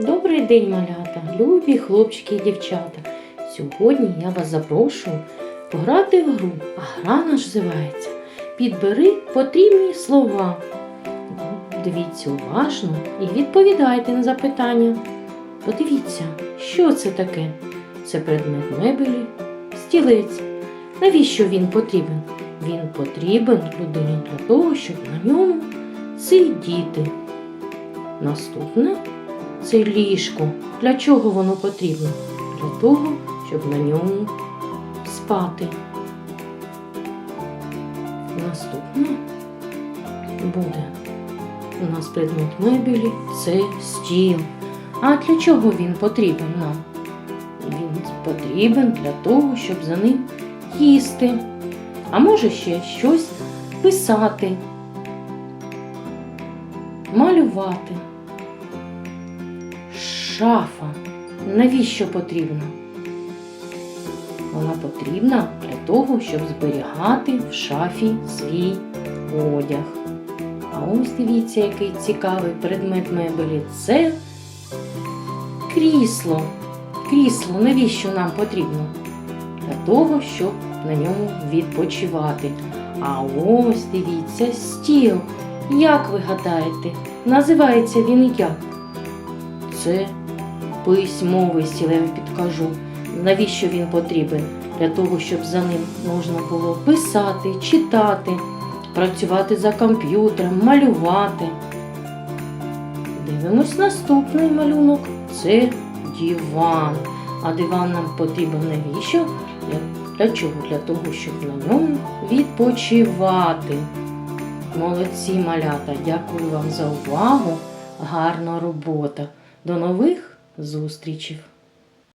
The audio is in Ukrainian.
Добрий день, малята, любі хлопчики і дівчата. Сьогодні я вас запрошую пограти в гру, а гра називається Підбери потрібні слова. Дивіться уважно і відповідайте на запитання. Подивіться, що це таке? Це предмет мебелі, стілець. Навіщо він потрібен? Він потрібен людині для того, щоб на ньому сидіти. Наступне це ліжко. Для чого воно потрібно? Для того, щоб на ньому спати. Наступне буде у нас предмет мебелі це стіл. А для чого він потрібен нам? Він потрібен для того, щоб за ним їсти. А може ще щось писати, малювати. Шафа. Навіщо потрібна? Вона потрібна для того, щоб зберігати в шафі свій одяг. А ось дивіться, який цікавий предмет мебелі. Це крісло. Крісло навіщо нам потрібно? Для того, щоб на ньому відпочивати. А ось дивіться стіл. Як ви гадаєте, називається він як? Це письмовий стіл, підкажу. Навіщо він потрібен? Для того, щоб за ним можна було писати, читати, працювати за комп'ютером, малювати. Дивимось наступний малюнок. Це диван. А диван нам потрібен навіщо? Для чого? Для того, щоб на ньому відпочивати. Молодці малята, дякую вам за увагу. Гарна робота. До нових зустрічей!